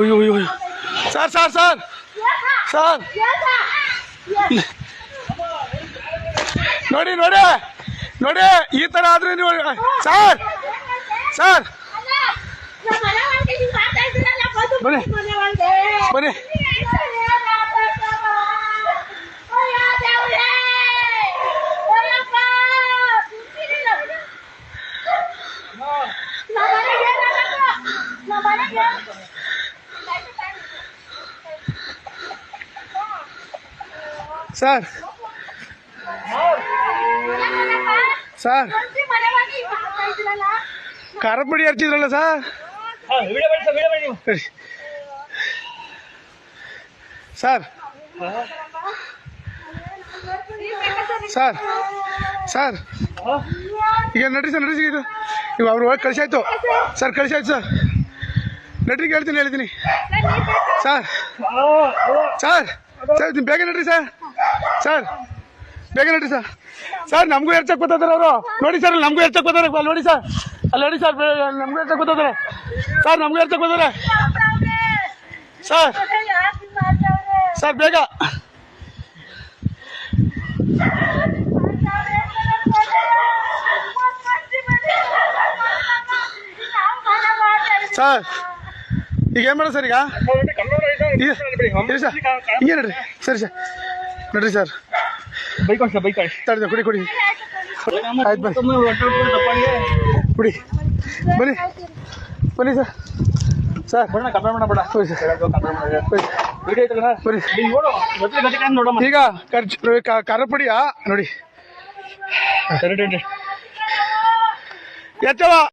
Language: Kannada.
ಅಯ್ಯೋ ಸರ್ ಸರ್ ಸರ್. ಸರ್. ನೋಡಿ ನೋಡಿ. ನೋಡಿ, ಈ ತರ ಆದ್ರೆ ನೀವು ಸರ್. ಸರ್. ಬನ್ನಿ. ಬನ್ನಿ. ಸರ್ ಸರ್ ಖಾರದ ಪುಡಿ ಹಚ್ಚಿದ್ರಲ್ಲ ಸರ್ ಸರ್ ಸರ್ ಸರ್ ಈಗ ನಡ್ರಿ ಸರ್ ನಡ್ರಿ ಇದು. ಇವಾಗ ಅವ್ರು ಹೋಗಿ ಕಳಿಸಾಯ್ತು ಸರ್ ಕಳಿಸಾಯ್ತು ಸರ್ ನಡ್ರಿಗೆ ಹೇಳ್ತೀನಿ ಹೇಳ್ತೀನಿ ಸರ್ ಸರ್ ಸರ್ ಬೇಗ ನಡ್ರಿ ಸರ್ ಸರ್ ಬೇಗ ನೋಡಿ ಸರ್. ಸರ್ ನಮಗೂ ಎರ್ಚಕ್ ಬರ್ತಾರೆ ಅವರು. ನೋಡಿ ಸರ್ ನಮಗೂ ಎರ್ಚಕ್ ಬರ್ತಾರೆ ಅಲ್ಲಿ ನೋಡಿ ಸರ್. ಅಲ್ಲಿ ನೋಡಿ ಸರ್ ನಮಗೂ ಎರ್ಚಕ್ ಬರ್ತಾರೆ ಸರ್ ನಮಗೂ ಎರ್ಚಕ್ ಬರ್ತಾರೆ ಸರ್ ಸರ್ ಬೇಗ. ಸರ್ ಈಗ ಏನು ಮಾಡೋದು ಸರ್ ಈಗ ಸರ್ ಹಿಂಗೆ ನಡ್ರಿ. ಸರಿ ಸರ್. ನಡ್ರಿ ಸರ್. ಬೈಕ್ ಸರ್ ಬೈಕ್ ತಡಿ ಕುಡಿ ಕುಡಿ. ಆಯ್ತು ಬನ್ನಿ. ಕುಡಿ. ಬನ್ನಿ. ಬನ್ನಿ ಸರ್. ಸರ್. ಬಣ್ಣ ಕಮ್ಮಿ ಮಾಡಬೇಡ ಬನ್ನಿ ಈಗ ಖರ್ಚು ಖಾರ ಪುಡಿಯಾ ನೋಡಿ. ಎತ್ತವ.